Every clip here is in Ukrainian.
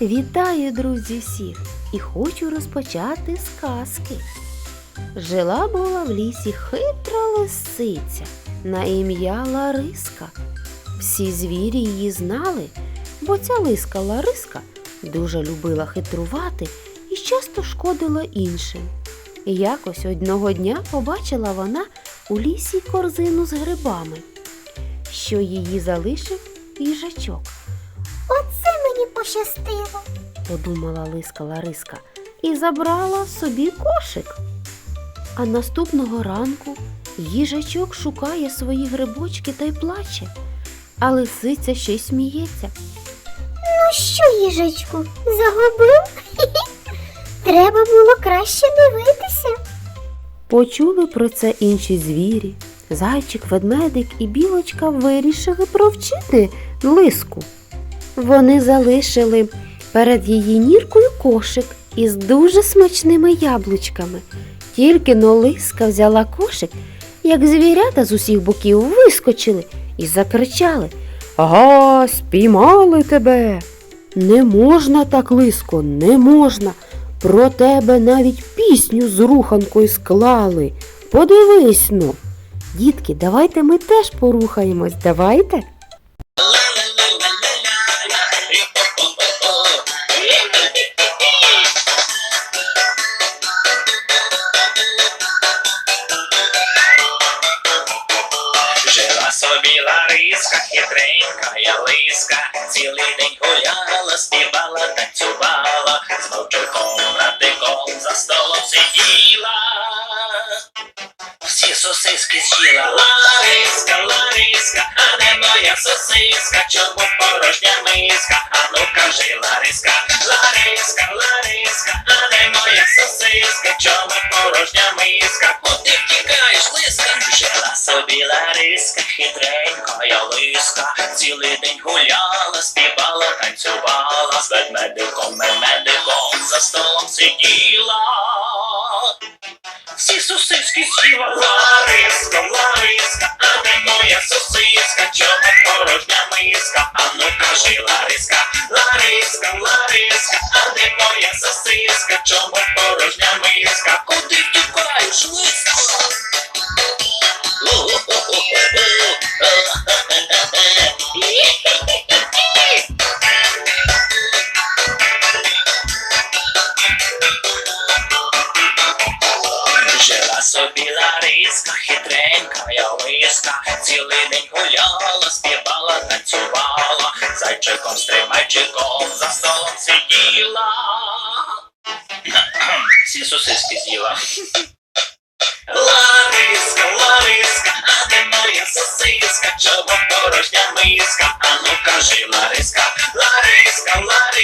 Вітаю, друзі, всіх і хочу розпочати з казки. Жила була в лісі хитра лисиця на ім'я Лариска. Всі звірі її знали, бо ця лиска Лариска дуже любила хитрувати і часто шкодила іншим. Якось одного дня побачила вона у лісі корзину з грибами, що її залишив їжачок. Пощастило. подумала лиска Лариска і забрала собі кошик. А наступного ранку їжачок шукає свої грибочки та й плаче, а лисиця ще й сміється. Ну що, їжачку, загубив? Треба було краще дивитися. Почули про це інші звірі. Зайчик, ведмедик і білочка вирішили провчити лиску. Вони залишили перед її ніркою кошик із дуже смачними яблучками. Тільки но лиска взяла кошик, як звірята з усіх боків вискочили і закричали Ага, спіймали тебе. Не можна так, лиско, не можна. Про тебе навіть пісню з руханкою склали. Подивись ну. Дітки, давайте ми теж порухаємось, давайте. Жила собі Лариска, хитренька я лиска, цілий день гуляла, співала, танцювала, з вовчиком радиком за столом сиділа. Всі сосиски з'їла Лариска, Лариска, а де моя сосиска, чому порожня миска? А ну кажи, Лариска, Лариска, Лариска, а де моя сосиска, чому порожня миска? Куди втікаєш, лиска? Жила собі Лариска, хитренька я лиска, цілий день гуляла, співала, танцювала, з ведмедиком, медиком за столом сиділа. Всі сосиски з'їла Лариска, Лариска, а де моя сосиска, чому порожня миска? А ну кажи, Лариска, Лариска, Лариска, а де моя сосиска, чому порожня миска? Куди втікаєш, лиска? Лариска, хитренька я лиска, цілий день гуляла, співала, танцювала, зайчиком, стримайчиком за столом сиділа. Всі сосиски з'їла. Лариска, Лариска, а де моя сосиска, чому порожня миска? А ну кажи, Лариска, Лариска, Лариска,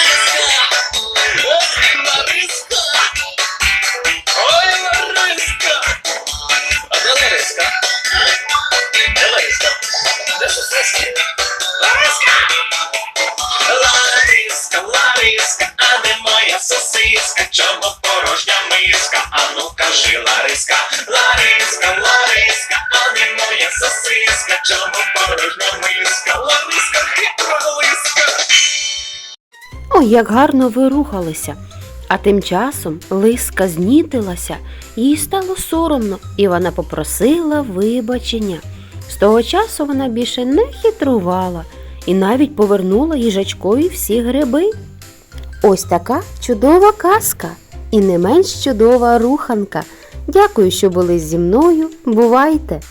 миска? А ну кажи, Лариска, Лариска, Лариска, а де моя сосиска? Чому порожня миска? Лариска, хитра лиска. Ой, як гарно ви рухалися. А тим часом лиска знітилася, їй стало соромно, і вона попросила вибачення. З того часу вона більше не хитрувала і навіть повернула їжачкові всі гриби. Ось така чудова казка і не менш чудова руханка. Дякую, що були зі мною. Бувайте!